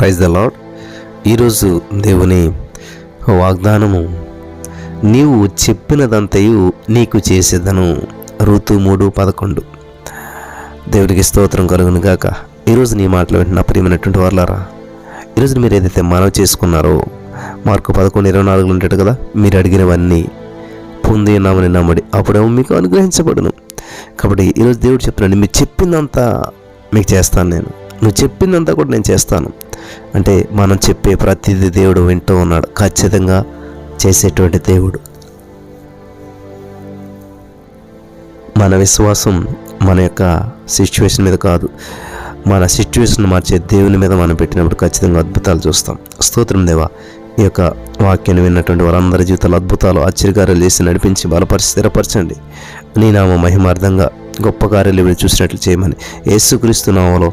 Praise the lord ఈరోజు దేవుని వాగ్దానము నీవు చెప్పినదంతయు నీకు చేసేదను. ఋతు మూడు పదకొండు. దేవుడికి స్తోత్రం కలుగును గాక. ఈరోజు నీ మాటలు వింటున్న ప్రియమైనటువంటి వాళ్ళారా ఈరోజు మీరు ఏదైతే మనవి చేసుకున్నారో మార్కు పదకొండు ఇరవై నాలుగులు ఉంటాడు కదా మీరు అడిగినవన్నీ పొంది ఉన్నామని నమ్మడి అప్పుడేమో మీకు అనుగ్రహించబడును. కాబట్టి ఈరోజు దేవుడు చెప్తున్నాడు మీరు చెప్పిందంతా మీకు చేస్తాను నేను. నువ్వు చెప్పిందంతా కూడా నేను చేస్తాను. అంటే మనం చెప్పే ప్రతిదీ దేవుడు వింటూ ఉన్నాడు. ఖచ్చితంగా చేసేటువంటి దేవుడు. మన విశ్వాసం మన యొక్క సిచ్యువేషన్ మీద కాదు. మన సిచ్యువేషన్ మార్చే దేవుని మీద మనం పెట్టినప్పుడు ఖచ్చితంగా అద్భుతాలు చూస్తాం. స్తోత్రం దేవా. ఈ యొక్క వాక్యాన్ని విన్నటువంటి వారందరి జీవితాలు అద్భుతాలు ఆశ్చర్యకార్యాలు చేసి నడిపించి బలపరిచి స్థిరపరచండి. నీ నామ మహిమార్థంగా గొప్ప కార్యాలు చూసినట్లు చేయమని యేసుక్రీస్తు నామలో